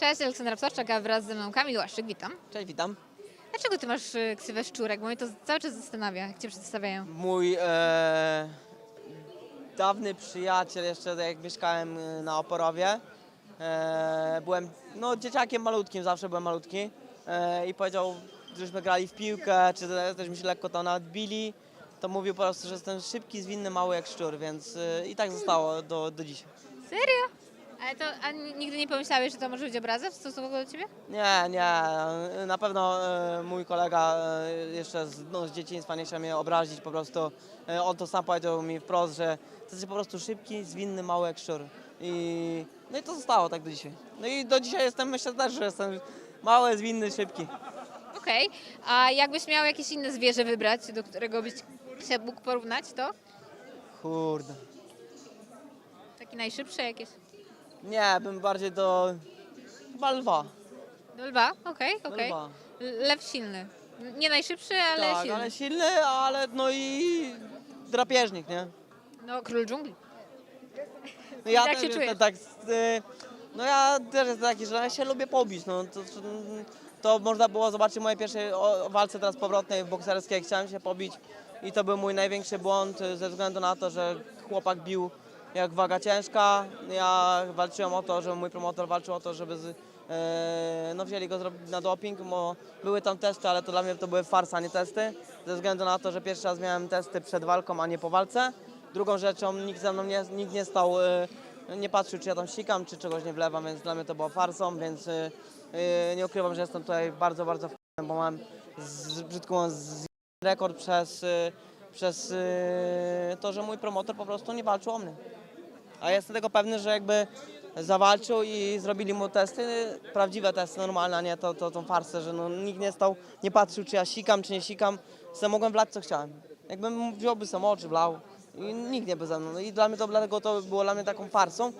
Cześć, Aleksandra Ptaszczak, a wraz ze mną Kamil Łaszczyk, witam. Cześć, witam. Dlaczego ty masz y, ksywę Szczurek? Bo mnie to cały czas zastanawia, jak cię przedstawiają. Mój e, dawny przyjaciel, jeszcze jak mieszkałem e, na Oporowie, e, byłem no, dzieciakiem malutkim, zawsze byłem malutki e, i powiedział, żeśmy grali w piłkę, czy też też mi się lekko tam nawet bili, to mówił po prostu, że jestem szybki, zwinny, mały jak szczur, więc e, i tak zostało do, do dzisiaj. Serio? Ale to, a nigdy nie pomyślałeś, że to może być obraza w stosunku do ciebie? Nie, nie. Na pewno e, mój kolega e, jeszcze z, no, z dzieciństwa nie chciał mnie obrazić. Po prostu e, on to sam powiedział mi wprost, że jesteś po prostu szybki, zwinny, mały jak szczur. I, no i to zostało tak do dzisiaj. No i do dzisiaj jestem, myślę też, że jestem mały, zwinny, szybki. Okej, a jakbyś miał jakieś inne zwierzę wybrać, do którego byś się mógł porównać, to? Kurde. Taki najszybszy jakieś? Nie, bym bardziej do chyba lwa. Do lwa? Okej, Do okej. L- Lew silny. Nie najszybszy, ale tak, silny. ale silny, ale no i drapieżnik, nie? No, król dżungli. No ja Jak też się czujesz? tak, y, no ja też jestem taki, że ja się lubię pobić, no to, to, można było zobaczyć w mojej pierwszej o- walce teraz powrotnej bokserskiej, chciałem się pobić i to był mój największy błąd y, ze względu na to, że chłopak bił jak waga ciężka, ja walczyłem o to, żeby mój promotor walczył o to, żeby z, y, no wzięli go na doping, bo były tam testy, ale to dla mnie to były farsa, nie testy, ze względu na to, że pierwszy raz miałem testy przed walką, a nie po walce. Drugą rzeczą nikt ze mną nie, nikt nie stał, y, nie patrzył czy ja tam sikam, czy czegoś nie wlewam, więc dla mnie to było farsą, więc y, y, nie ukrywam, że jestem tutaj bardzo, bardzo w bo mam z, brzydko mówiąc, rekord przez, y, przez y, to, że mój promotor po prostu nie walczył o mnie. A jestem tego pewny, że jakby zawalczył i zrobili mu testy, prawdziwe testy, normalne, a nie to, to, tą farsę, że no, nikt nie stał, nie patrzył czy ja sikam, czy nie sikam, sam mogłem wlać co chciałem. Jakbym wziąłby sam oczy, wlał i nikt nie by ze mną. No I dla mnie to, dlatego to było dla mnie taką farsą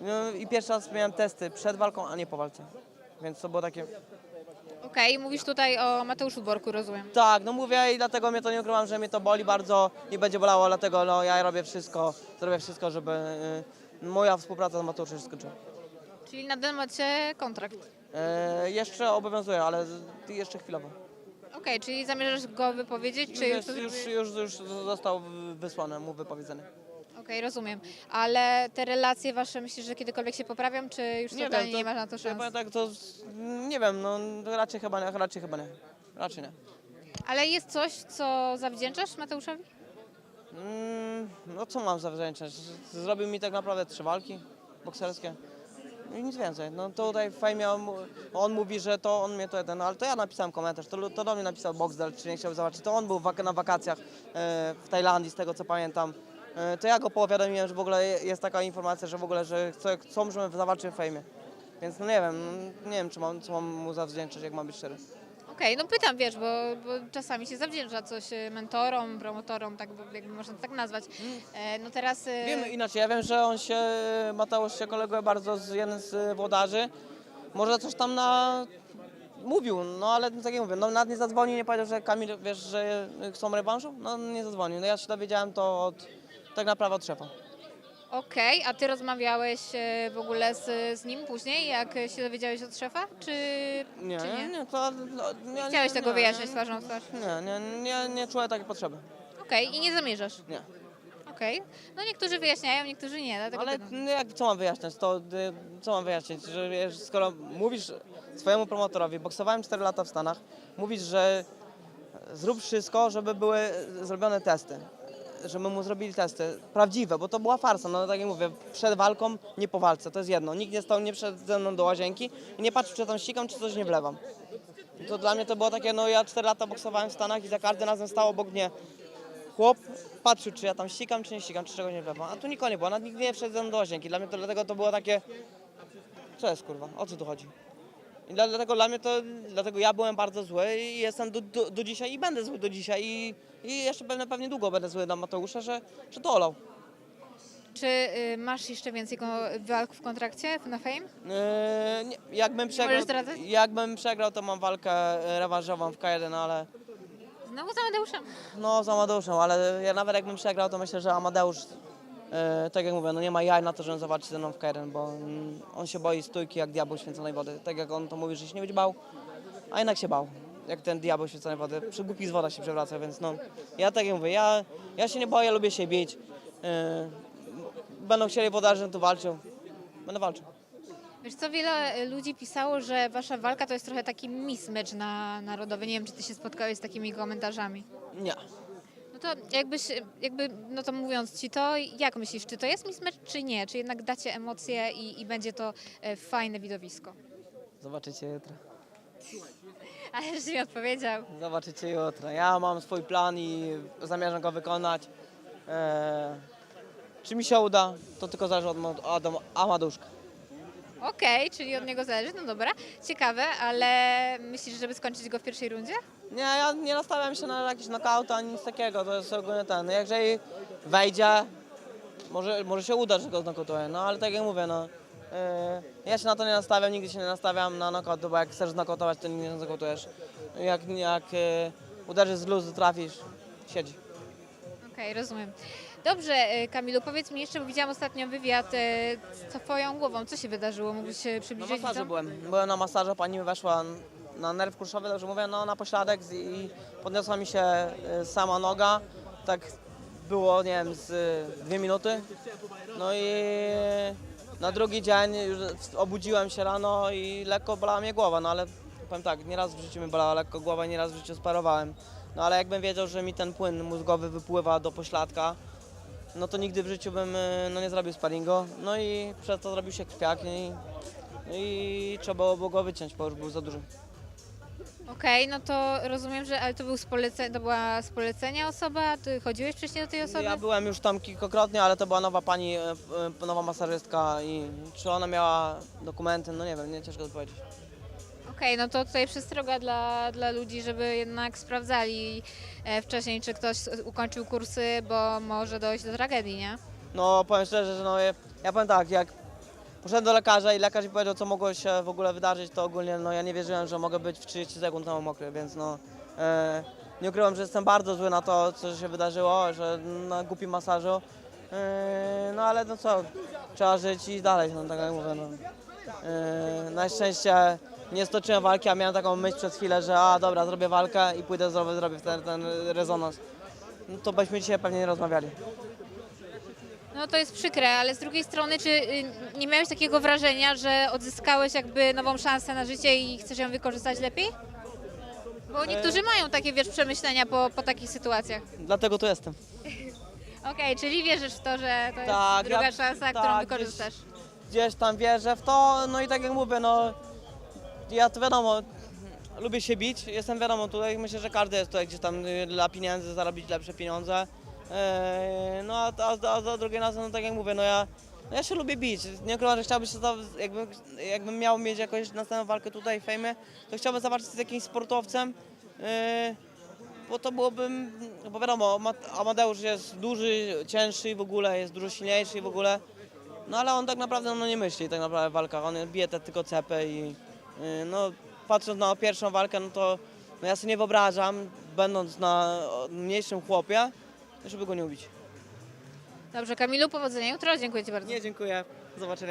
No i pierwszy raz miałem testy przed walką, a nie po walce. Więc to było takie, Okej, mówisz tutaj o Mateuszu Borku, rozumiem. tak, no mówię i dlatego mnie to nie ukrywam, że mnie to boli bardzo i będzie bolało, dlatego no, ja robię wszystko, zrobię wszystko, żeby y, moja współpraca z Mateuszem się skończyła. Czyli nadal macie kontrakt. E, jeszcze obowiązuje, ale z- jeszcze chwilowo. Okej, czyli zamierzasz go wypowiedzieć, czy już... Już, już, już, już został wysłany, mu wypowiedzony. Okej, rozumiem. Ale te relacje wasze myślisz, że kiedykolwiek się poprawią, czy już totalnie nie ma na to szans? powiem tak, to nie wiem, no raczej chyba nie, raczej chyba nie. Raczej nie. Ale jest coś, co zawdzięczasz Mateuszowi? Mm, no co mam zawdzięczać? Zrobił mi tak naprawdę trzy walki bokserskie. I nic więcej. No tutaj w fejmie on, on mówi, że to on mnie to jeden, no ale to ja napisałem komentarz, to, to do mnie napisał Boxdel, czy nie chciał zobaczyć. To on był wak- na wakacjach e, w Tajlandii, z tego co pamiętam. E, to ja go powiadomiłem, że w ogóle je- jest taka informacja, że w ogóle, że chce- chcą, żebym zawalczył w fejmie. Więc no nie wiem, no nie wiem, czy mam, co mam mu zawdzięczać, jak mam być szczery. Okej, no pytam, wiesz, bo, bo czasami się zawdzięcza coś e, mentorom, promotorom, tak by- jakby można to tak nazwać. E, no teraz... e, Wiem inaczej, ja wiem, że on się, Mateusz się koleguje bardzo z jednym z włodarzy. Może coś tam na... mówił, no ale tak jak mówię, no nawet nie zadzwonił, nie powiedział, że Kamil, wiesz, że chcą rewanżu? No nie zadzwonił, no ja się dowiedziałem to od, tak naprawdę od szefa. Okej, a ty rozmawiałeś e, w ogóle z, z nim później, jak się dowiedziałeś od szefa, czy Nie, czy nie, nie? nie, to... No, nie, Chciałeś tego wyjaśnić nie, twarzą w twarz? Nie, nie, nie, nie czuję takiej potrzeby, Okej, i nie zamierzasz? nie. Okej. No niektórzy wyjaśniają, niektórzy nie, dlatego Ale pytam. no, jak, co mam wyjaśniać? To y, co mam wyjaśnić? Że wiesz, skoro mówisz swojemu promotorowi, boksowałem 4 lata w Stanach, mówisz, że zrób wszystko, żeby były zrobione testy. Żeby mu zrobili testy prawdziwe, bo to była farsa. No tak jak mówię, przed walką, nie po walce, to jest jedno. Nikt nie stał nie przed ze mną do łazienki i nie patrzył, czy tam ścigam, czy coś nie wlewam. To dla mnie to było takie, no ja 4 lata boksowałem w Stanach i za każdym razem stał obok mnie chłop, patrzył, czy ja tam ścigam, czy nie ścigam, czy czegoś nie wlewam. A tu nikogo nie było, nawet nikt nie wszedł ze mną do łazienki. Dla mnie to dlatego to było takie, co jest kurwa, o co tu chodzi? I dla- dlatego dla mnie to, dlatego ja byłem bardzo zły i jestem do, do, do dzisiaj i będę zły do dzisiaj i, i jeszcze pewnie, pewnie długo będę zły na Mateusza, że, że to olał. Czy y, masz jeszcze więcej ko- walk w kontrakcie na Fame? Yy, nie, jakbym, przegrał, zdradzać? jakbym przegrał, to mam walkę e, rewanżową w K1, ale Znowu z Amadeuszem. no z Amadeuszem, ale ja nawet jakbym przegrał, to myślę, że Amadeusz E, tak jak mówię, no nie ma jaj na to, żeby zobaczyć ze mną w K1, bo mm, on się boi stójki jak diabeł święconej wody. Tak jak on to mówi, że się nie będzie bał, a jednak się bał. Jak ten diabeł święconej wody. Przy głupi z woda się przewraca, więc no. Ja tak jak mówię, ja, ja się nie boję, lubię się bić. E, będą chcieli podarzyć, to walczył. Będę walczył. Wiesz co, wiele ludzi pisało, że wasza walka to jest trochę taki mismatch na narodowy. Nie wiem, czy ty się spotkałeś z takimi komentarzami. Nie. No to jakbyś, jakby, no to mówiąc ci to, jak myślisz, czy to jest mismatch, czy nie? Czy jednak dacie emocje i, i będzie to e, fajne widowisko? Zobaczycie jutro. Ale już mi odpowiedział. Zobaczycie jutro. Ja mam swój plan i zamierzam go wykonać. E, czy mi się uda, to tylko zależy od, mo- od Amaduszka. Okej, czyli od niego zależy, no dobra. Ciekawe, ale myślisz, żeby skończyć go w pierwszej rundzie? Nie, ja nie nastawiam się na jakiś knockout ani nic takiego, to jest ogólnie ten. Jeżeli wejdzie, może, może się uda, że go znokautuję, no ale tak jak mówię, no. e, ja się na to nie nastawiam, nigdy się nie nastawiam na knockout, bo jak chcesz znokautować, to nigdy nie znokautujesz. Jak, jak e, uderzysz z luzu, trafisz, siedzi. Okej, rozumiem. Dobrze, e, Kamilu, powiedz mi jeszcze, bo widziałam ostatnio wywiad e, z twoją głową. Co się wydarzyło? Mógłbyś się Na przybliżyć? masażu widzom? byłem. Byłem na masażu, pani mi weszła na nerw kruszowy, dobrze mówię, no na pośladek z- i podniosła mi się y, sama noga. Tak było, nie wiem, z y, dwie minuty. No i na drugi dzień już obudziłem się rano i lekko bolała mnie głowa, no ale powiem tak, nieraz w życiu mi bolała lekko głowa, nieraz w życiu sparowałem. No ale jakbym wiedział, że mi ten płyn mózgowy wypływa do pośladka, no to nigdy w życiu bym y, no, nie zrobił sparingu. No i przez to zrobił się krwiak i, i trzeba było go wyciąć, bo już był za duży. Okej, no to rozumiem, że ale to, był z polece- to była z polecenia osoba? Ty chodziłeś wcześniej do tej osoby? Ja byłem już tam kilkakrotnie, ale to była nowa pani, e, e, nowa masażystka i czy ona miała dokumenty, no nie wiem, nie ciężko to powiedzieć. Okej, no to tutaj przestroga dla, dla ludzi, żeby jednak sprawdzali e, wcześniej, czy ktoś s- ukończył kursy, bo może dojść do tragedii, nie? No powiem szczerze, że no, ja, ja powiem tak, jak poszedłem do lekarza i lekarz mi powiedział, co mogło się w ogóle wydarzyć, to ogólnie no ja nie wierzyłem, że mogę być w 30 sekund na mokry, więc no e, nie ukrywam, że jestem bardzo zły na to, co się wydarzyło, że na głupim masażu. E, no ale no co, trzeba żyć i dalej, no tak jak mówię. No. E, na szczęście nie stoczyłem walki, a miałem taką myśl przez chwilę, że a dobra, zrobię walkę i pójdę zrobię, zrobię ten, ten rezonans. No to byśmy dzisiaj pewnie nie rozmawiali. No to jest przykre, ale z drugiej strony, czy y, nie miałeś takiego wrażenia, że odzyskałeś jakby nową szansę na życie i chcesz ją wykorzystać lepiej? Bo niektórzy mają takie, wiesz, przemyślenia po, po takich sytuacjach. Dlatego tu jestem. Okej, czyli wierzysz w to, że to jest Tak, druga ja- szansa, którą tak, wykorzystasz. gdzieś tam wierzę w to, no i tak jak mówię, no ja to wiadomo, lubię się bić, jestem wiadomo tutaj, myślę, że każdy jest tutaj gdzieś tam y, dla pieniędzy, zarobić lepsze pieniądze. Eee, no a, a, a za drugie razem, no tak jak mówię, no ja, no ja się lubię bić, nie ukrywam, że chciałbym się, jakbym, jakbym miał mieć jakąś następną walkę tutaj w fejmie, to chciałbym zawalczyć z jakimś sportowcem, eee, bo to byłoby, bo wiadomo, Ma- Amadeusz jest duży, cięższy w ogóle, jest dużo silniejszy w ogóle, no ale on tak naprawdę no, nie myśli tak naprawdę w walkach, on bije te tylko cepy i yy, no patrząc na pierwszą walkę, no to no, ja sobie nie wyobrażam, będąc na mniejszym chłopie, żeby go nie ubić. Dobrze, Kamilu, powodzenia jutro. Dziękuję Ci bardzo. Nie, dziękuję. Zobaczenia.